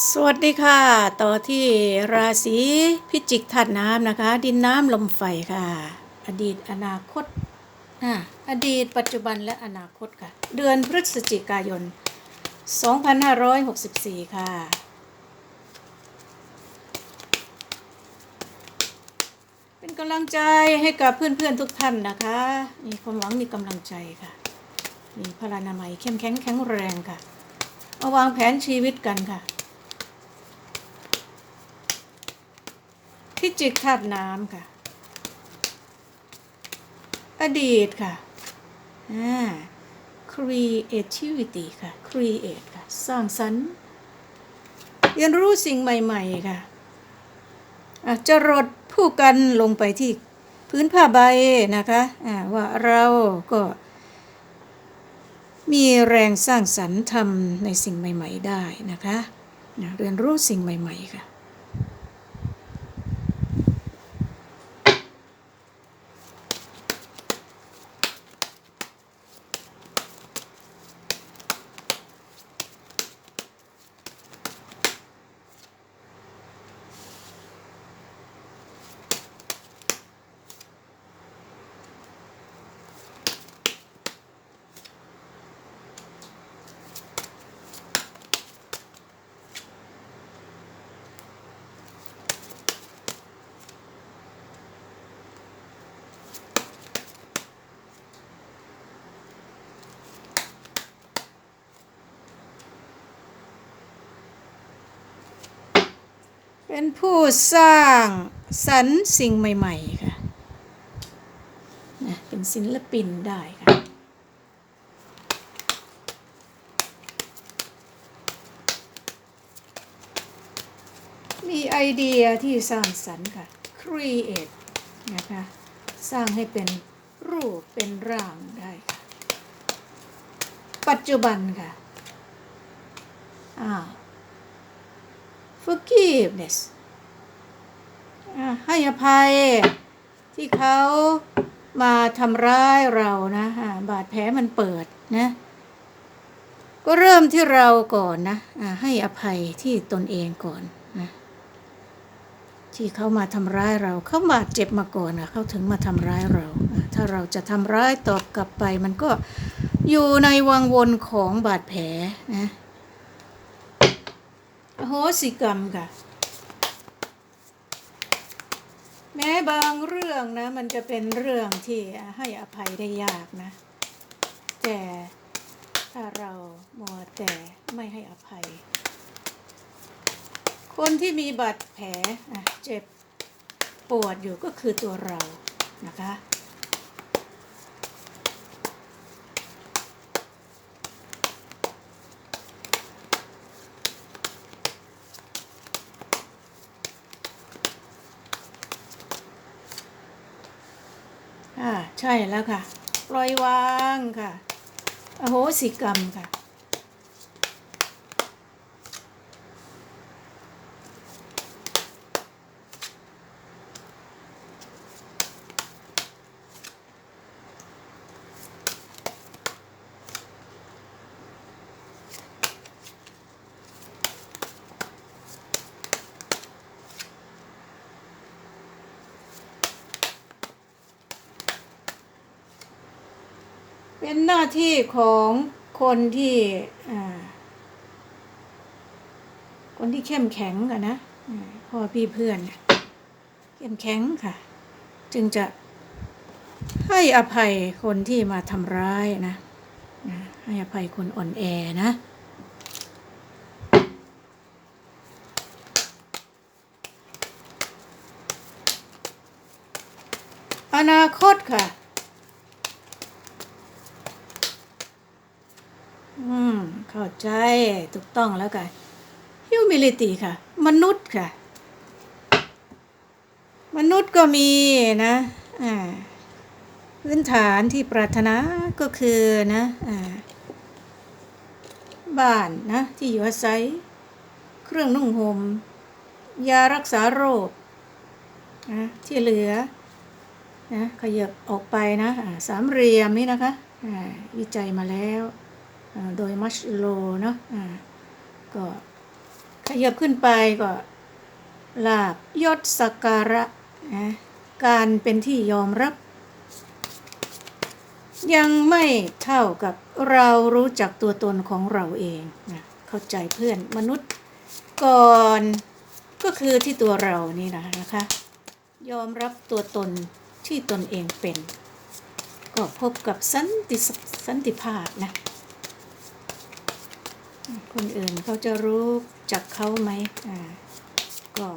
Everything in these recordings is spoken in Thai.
สวัสดีค่ะ ต่อที่ราศีพิจิกธาตุน้ำนะคะ ดินน้ำลมไฟค่ะ อดีตอนาคตอ่าอดีตปัจจุบันและอนาคตค่ะ เดือนพฤศจิกายน 2564 ค่ะ เป็นกำลังใจให้กับเพื่อนๆทุกท่านนะคะ มีความหวังมีกำลังใจค่ะ มีพลานามัยเข้มแข็งแข็งแรงค่ะมาวางแผนชีวิตกันค่ะ พิจิกธาตุน้ำค่ะ อดีตค่ะอ่า creativity ค่ะ create ค่ะ สร้างสรรค์เรียนรู้สิ่งใหม่ ๆ ค่ะอาจจะรดผู้กันลงไปที่พื้นผ้าใบนะคะอ่าว่าเราก็ มีแรงสร้างสรรค์ทำในสิ่งใหม่ ๆ ได้นะคะะเรียนรู้สิ่งใหม่ ๆ ค่ะ เป็นผู้สร้างสรรค์สิ่งใหม่ๆค่ะนะเป็นศิลปินได้ค่ะมีไอเดียที่สร้างสรรค์ค่ะ create นะคะ สร้างให้เป็นรูปเป็นร่างได้ค่ะ ปัจจุบันค่ะอ้า forgiveness ให้อภัยที่เขามาทำร้ายเรานะบาดแผลมันเปิดนะ ก็เริ่มที่เราก่อนนะให้อภัยที่ตนเองก่อนนะที่เขามาทำร้ายเราเขาบาดเจ็บมาก่อนนะเขาถึงมาทำร้ายเรา ถ้าเราจะทำร้ายตอบกลับไป มันก็อยู่ในวังวนของบาดแผลนะ โหสิกรรมค่ะ แม้บางเรื่องนะ มันจะเป็นเรื่องที่ให้อภัยได้ยากนะ แต่ถ้าเรามัวแต่ไม่ให้อภัย คนที่มีบาดแผลเจ็บปวดอยู่ก็คือตัวเรานะคะ อ่า ใช่แล้วค่ะ ปล่อยวางค่ะ อโหสิกรรมค่ะ เป็นหน้าที่ของคนที่คนที่เข้มแข็งอะนะพ่อพี่เพื่อนเนี่ยเข้มแข็งค่ะ จึงจะให้อภัยคนที่มาทำร้ายนะนะให้อภัยคนอ่อนแอนะอนาคตค่ะ อืม เข้าใจถูกต้องแล้วกัน humility ค่ะ มนุษย์ค่ะ มนุษย์ก็มีนะอ่าพื้นฐานที่ปรารถนาก็คือนะอ่าบ้านนะ ที่อยู่อาศัย เครื่องนุ่งหม่มยารักษาโรคนะที่เหลือนะขยับออกไปนะสามเหลี่ยมนี่นะคะวิจัยมาแล้ว โดยมัชโลเนาะก็ขยับขึ้นไปก็ลาบยศสักการะนะการเป็นที่ยอมรับ ยังไม่เท่ากับเรารู้จักตัวตนของเราเองนะเข้าใจเพื่อนมนุษย์ก่อนก็คือที่ตัวเรานี่นะนะคะ ยอมรับตัวตนที่ตนเองเป็น ก็พบกับสันติสันติภาพนะ คนอื่นเขาจะรู้จักเขาไหมอ่าก็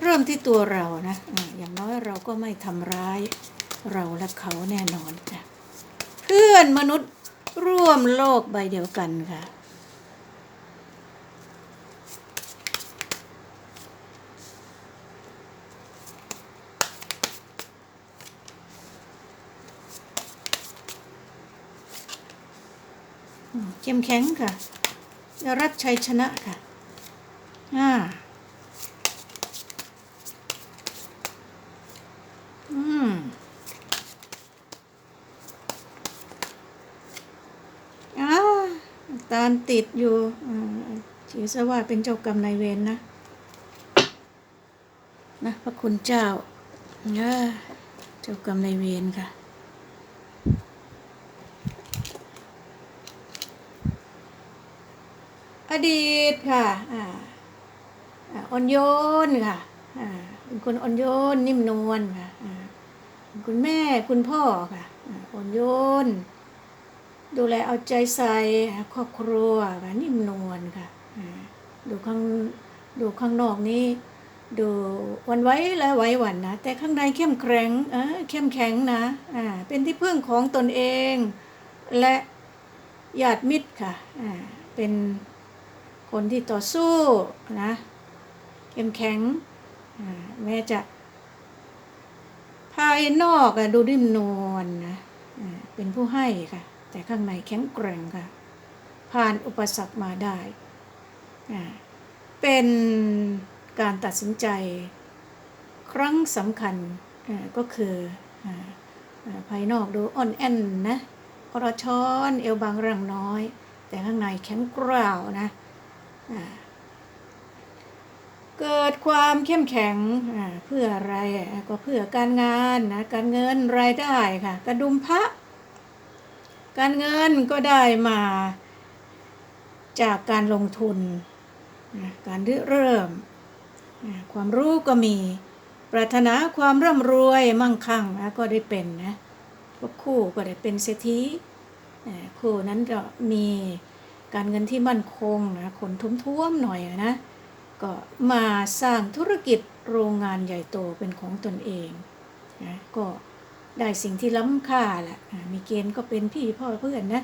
เริ่มที่ตัวเรานะออย่างน้อยเราก็ไม่ทำร้ายเราและเขาแน่นอนจ้ะเพื่อนมนุษย์ร่วมโลกใบเดียวกันค่ะ เข้มแข็งค่ะจะรับชัยชนะค่ะอ่าอืมอ่าตามติดอยู่ถือซะว่าเป็นเจ้ากรรมนายเวรนะนะ พระคุณเจ้าอ่าเจ้ากรรมนายเวรค่ะ อดีต ค่ะอ่าอ่อนโยนค่ะอ่าเป็นคนอ่อนโยนนิ่มนวลค่ะอ่าคุณแม่คุณพ่อค่ะอ่อนโยน ดูแลเอาใจใส่ครอบครัวค่ะนิ่มนวลค่ะดูข้างดูข้างนอกนี้ ดูวันไว้และไว้หวันนะ แต่ข้างในเข้มแข็งเออเข้มแข็งนะอ่าเป็นที่พึ่งของตนเอง และญาติมิตรค่ะอ่าเป็น คนที่ต่อสู้นะเข้มแข็งแม้จะ ภายนอกอะดูนิ่มนวลนะเป็นผู้ให้ค่ะ แต่ข้างในแข็งแกร่งค่ะ ผ่านอุปสรรคมาได้ เป็นการตัดสินใจครั้งสำคัญก็คือภายนอกดูอ่อนแอนนะอระชอนเอวบางร่างน้อย แต่ข้างในแข็งกร้าวนะ เกิดความเข้มแข็งเพื่ออะไรก็เพื่อการงานนะการเงินรายได้ค่ะ กระดุมพระการเงินก็ได้มาจากการลงทุน การริเริ่ม ความรู้ก็มี ปรารถนาความร่ำรวยมั่งคั่งนะก็ได้เป็นนะพวกคู่ก็ได้เป็นเศรษฐีคู่นั้นก็มี การเงินที่มั่นคงนะคนทุ่มๆหน่อยนะก็มาสร้างธุรกิจโรงงานใหญ่โตเป็นของตนเองนะก็ได้สิ่งที่ล้ำค่าแหละมีเกณฑ์ก็เป็นพี่พ่อเพื่อนนะ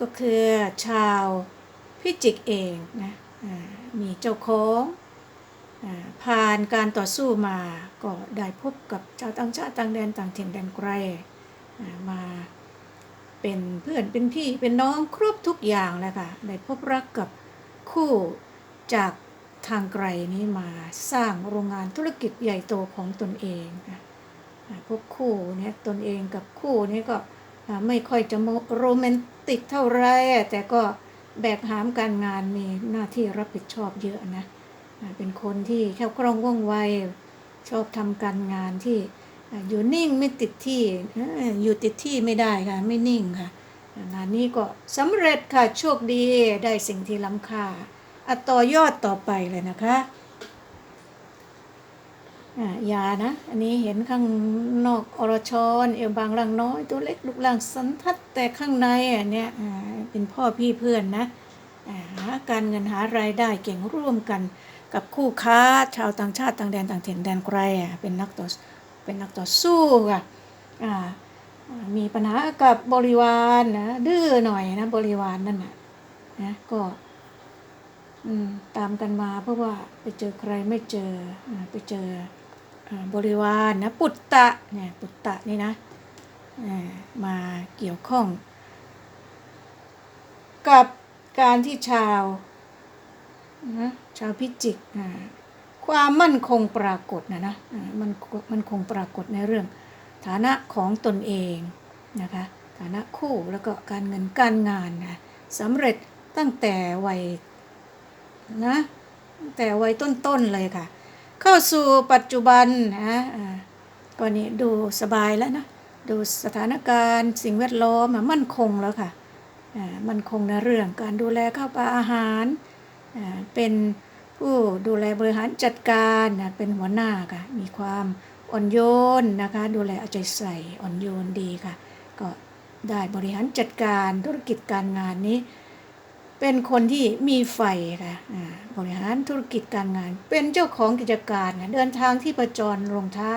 ก็คือชาวพิจิกเองนะมีเจ้าของผ่านการต่อสู้มาก็ได้พบกับชาวต่างชาติต่างแดนต่างถิ่นแดนไกลมา เป็นเพื่อนเป็นพี่เป็นน้องครบทุกอย่างเลยค่ะได้พบรักกับคู่จากทางไกลนี้มาสร้างโรงงานธุรกิจใหญ่โตของตนเองนะอ่าพวกคู่เนี่ยตนเองกับคู่นี้ก็ไม่ค่อยจะโรแมนติกเท่าไรแต่ก็แบกหามการงานมีหน้าที่รับผิดชอบเยอะนะ เป็นคนที่แค่คล่องว่องไวชอบทำการงานที่ อยู่นิ่งไม่ติดที่อยู่ติดที่ไม่ได้ค่ะ ไม่นิ่งค่ะอ่างานนี้ก็สำเร็จค่ะ โชคดีได้สิ่งที่ล้ำค่าอะต่อยอดต่อไปเลยนะคะอ่ายานะ อันนี้เห็นข้างนอกอรชรเอวบางร่างน้อย ตัวเล็กลูกร่างสันทัดแต่ข้างในอะเนี่ยอ่าเป็นพ่อพี่เพื่อนนะอ่าหาการเงินหารายได้เก่งร่วมกันกับคู่ค้าชาวต่างชาติต่างแดนต่างถิ่นแดนไกลอะเป็นนักต่อ เป็นนักต่อสู้ค่ะอ่ามีปัญหากับบริวารนะดื้อหน่อยนะบริวารนั่นน่ะนะก็ตามกันมาเพราะว่าไปเจอใครไม่เจอไปเจอบริวารนะปุตตะเนี่ยปุตตะนี่นะมาเกี่ยวข้อง กับการที่ชาวนะชาวพิจิกอ่า ความมั่นคงปรากฏนะนะมันมันคงปรากฏในเรื่อง ฐานะของตนเองนะคะฐานะคู่แล้วก็การเงินการงานนะสำเร็จตั้งแต่วัยนะตั้งแต่วัยต้นๆเลยค่ะ เข้าสู่ปัจจุบันนะอ่าก็นี่ดูสบายแล้วนะดูสถานการณ์สิ่งแวดล้อมมั่นคงแล้วค่ะมั่นคงในเรื่องการดูแลข้าวปลาอาหารเป็น ผู้ดูแลบริหารจัดการนะเป็นหัวหน้าค่ะ มีความอ่อนโยนนะคะ ดูแลเอาใจใส่อ่อนโยนดีค่ะ ก็ได้บริหารจัดการธุรกิจการงานนี้ เป็นคนที่มีไฟค่ะบริหารธุรกิจการงาน เป็นเจ้าของกิจการนะเดินทางที่ประจรรองเท้า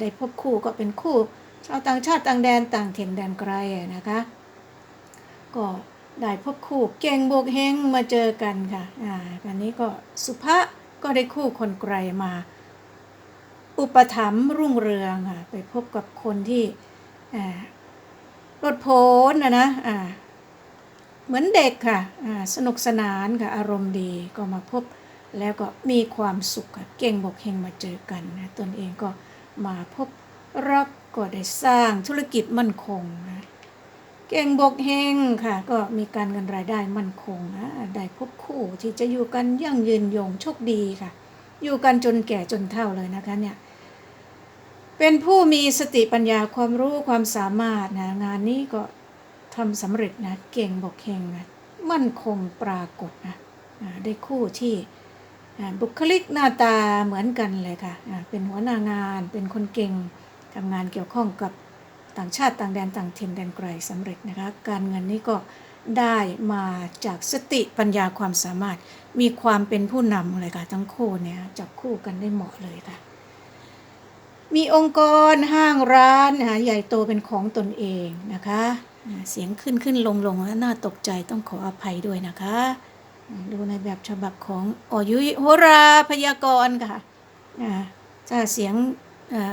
ได้พบคู่ก็เป็นคู่ชาวต่างชาติต่างแดนต่างถิ่นแดนไกลนะคะ ก็ ได้พบคู่เก่งบวกเฮงมาเจอกันค่ะอ่าอันนี้ก็สุภะก็ได้คู่คนไกลมา อุปถัมภ์รุ่งเรืองค่ะไปพบกับคนที่อ่ารถโผนนะนะอ่าเหมือนเด็กค่ะอ่าสนุกสนานค่ะอารมณ์ดีก็มาพบแล้วก็มีความสุขค่ะเก่งบวกเฮงมาเจอกันนะตนเองก็มาพบรักก็ได้สร้างธุรกิจมั่นคงนะ เก่งบกเฮงค่ะ ก็มีการเงินรายได้มั่นคงนะได้พบคู่ที่จะอยู่กันยั่งยืนยงโชคดีค่ะ อยู่กันจนแก่จนเฒ่าเลยนะคะเนี่ยเป็นผู้มีสติปัญญาความรู้ความสามารถนะงานนี้ก็ทำสำเร็จนะเก่งบกเฮงนะมั่นคงปรากฏนะได้คู่ที่บุคลิกหน้าตาเหมือนกันเลยค่ะ เป็นหัวหน้างาน เป็นคนเก่งทำงานเกี่ยวข้องกับ ต่างชาติต่างแดนต่างถิ่นแดนไกลสำเร็จนะคะการเงินนี้ก็ได้มาจากสติปัญญาความสามารถมีความเป็นผู้นำเลยค่ะทั้งคู่เนี่ยจับคู่กันได้เหมาะเลยค่ะ มีองค์กรห้างร้านนะคะใหญ่โตเป็นของตนเองนะคะ เสียงขึ้นขึ้นลงลงแล้วน่าตกใจต้องขออภัยด้วยนะคะ ดูในแบบฉบับของอยุยโหราพยากรณ์ค่ะถ้าเสียง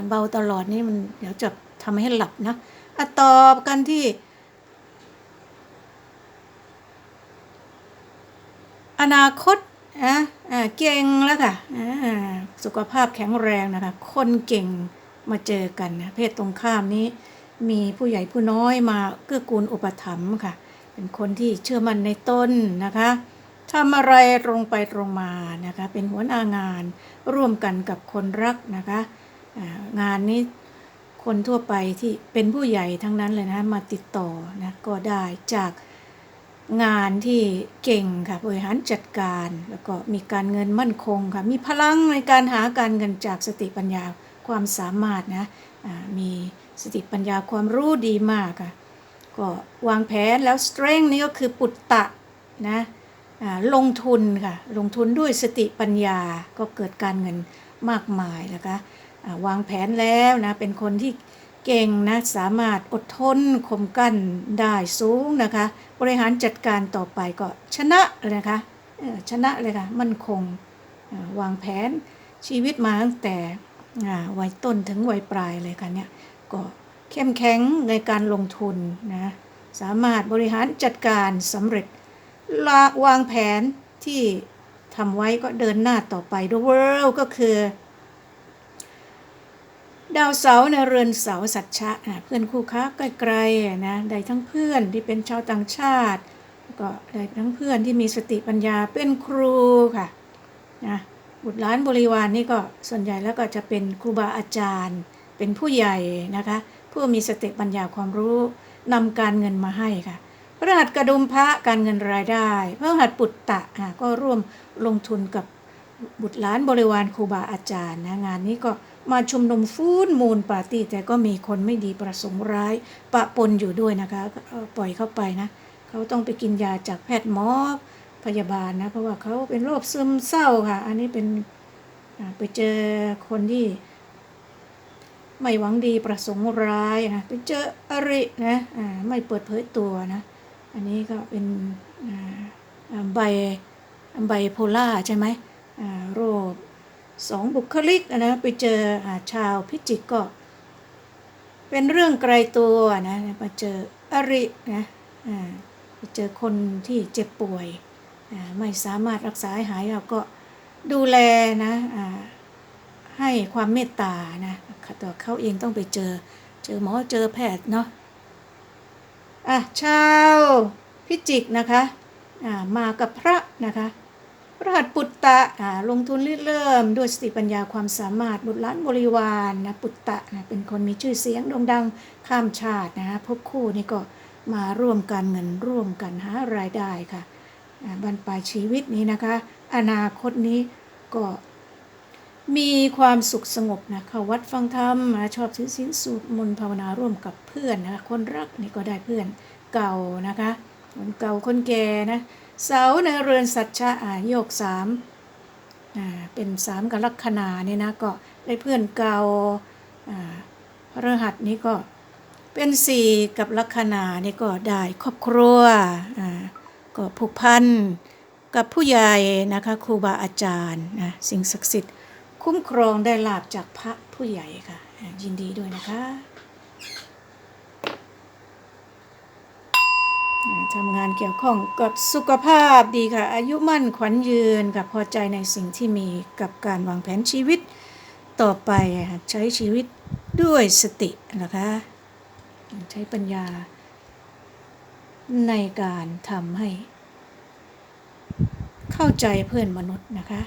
เบาตลอดนี่มันเดี๋ยวจะ ทำให้หลับนะอะตอบกันที่ อนาคตอะอ่าเก่งแล้วค่ะอ่าสุขภาพแข็งแรงนะคะ คนเก่งมาเจอกันนะเพศตรงข้ามนี้ มีผู้ใหญ่ผู้น้อยมาเกื้อกูลอุปถัมภ์ค่ะ เป็นคนที่เชื่อมั่นในต้นนะคะทำอะไรตรงไปตรงมานะคะ เป็นหัวหน้างานร่วมกันกับคนรักนะคะ งานนี้ คนทั่วไปที่เป็นผู้ใหญ่ทั้งนั้นเลยนะมาติดต่อนะก็ได้จากงานที่เก่งค่ะบริหารจัดการ แล้วก็มีการเงินมั่นคงค่ะมีพลังในการหาการเงินจากสติปัญญาความสามารถนะมีสติปัญญาความรู้ดีมากค่ะก็วางแผนแล้ว strength นี่ก็คือปุตตะนะลงทุนค่ะลงทุนด้วยสติปัญญาก็เกิดการเงินมากมายนะคะ วางแผนแล้วนะ เป็นคนที่เก่งนะ สามารถอดทนข่มกั้นได้สูงนะคะ บริหารจัดการต่อไปก็ชนะเลยนะคะชนะเลยค่ะ มั่นคงวางแผนชีวิตมาตั้งแต่วัยต้นถึงวัยปลายเลยค่ะเนี่ยก็เข้มแข็งในการลงทุนนะสามารถบริหารจัดการสำเร็จละวางแผนที่ทำไว้ก็เดินหน้าต่อไป The World ก็คือ ดาวเสาร์ในเรือนเสาร์สัจชะนะเพื่อนคู่ค้าใกล้ๆนะได้ทั้งเพื่อนที่เป็นชาวต่างชาติ ก็ได้ทั้งเพื่อนที่มีสติปัญญาเป็นครูค่ะนะบุตรหลานบริวารนนี่ก็ส่วนใหญ่แล้วก็จะเป็นครูบาอาจารย์ เป็นผู้ใหญ่นะคะ ผู้มีสติปัญญาความรู้นำการเงินมาให้ค่ะพระหัตถ์กระดุมพระการเงินรายได้พระหัตถ์ปุตตะก็ร่วมลงทุนกับบุตรหลานบริวารครูบาอาจารย์นะงานนี้ก็ มาชุมนุมฟูนมูลปาร์ตี้แต่ก็มีคนไม่ดีประสงค์ร้าย ปะปนอยู่ด้วยนะคะปล่อยเข้าไปนะเขาต้องไปกินยาจากแพทย์หมอพยาบาลนะเพราะว่าเขาเป็นโรคซึมเศร้าค่ะ อันนี้เป็นไปเจอคนที่ ไม่หวังดีประสงค์ร้ายนะไปเจออรินะไม่เปิดเผยตัวนะ อันนี้ก็เป็นใบใบโพล่าใช่ไหมโรค สองบุคลิกนะไปเจออาชาวพิจิกก็เป็นเรื่องไกลตัวนะมาเจออรินะอ่าไปเจอคนที่เจ็บป่วยไม่สามารถรักษาหายเราก็ดูแลนะให้ความเมตตานะแต่เขาเองต้องไปเจอเจอหมอเจอแพทย์เนาะอะชาวพิจิกนะคะอ่ามากับพระนะคะ ระหัตถ์ปุตตะลงทุนริเริ่มด้วยสติปัญญาความสามารถบุตรหลานบริวารนะปุตตะนะเป็นคนมีชื่อเสียงโด่งดังข้ามชาตินะฮะพบคู่นี่ก็มาร่วมกันเงินร่วมกันหารายได้ค่ะบรรปลายชีวิตนี้นะคะ อนาคตนี้ก็มีความสุขสงบนะเข้าวัดฟังธรรมนะชอบถือศีลสูตรมนภาวนาร่วมกับเพื่อนนะคะคนรักนี่ก็ได้เพื่อนเก่านะคะคนเก่าคนแก่นะ เสาในเรือนสัจจะอ่าโยกสามอ่าเป็นสามกับลัคนาเนี่ยนะก็ได้เพื่อนเก่าอ่าพระรหัสนี้ก็เป็นสี่กับลัคนานี่ก็ได้ครอบครัวอ่าก็ผูกพันกับผู้ใหญ่นะคะครูบาอาจารย์นะสิ่งศักดิ์สิทธิ์คุ้มครองได้ลาบจากพระผู้ใหญ่ค่ะ ยินดีด้วยนะคะ อ่า ทำงานเกี่ยวข้องกับสุขภาพดีค่ะ อายุมั่นขวัญยืนกับพอใจในสิ่งที่มีกับการวางแผนชีวิต ต่อไปค่ะใช้ชีวิตด้วยสตินะคะใช้ปัญญา ในการทำให้ เข้าใจเพื่อนมนุษย์นะคะ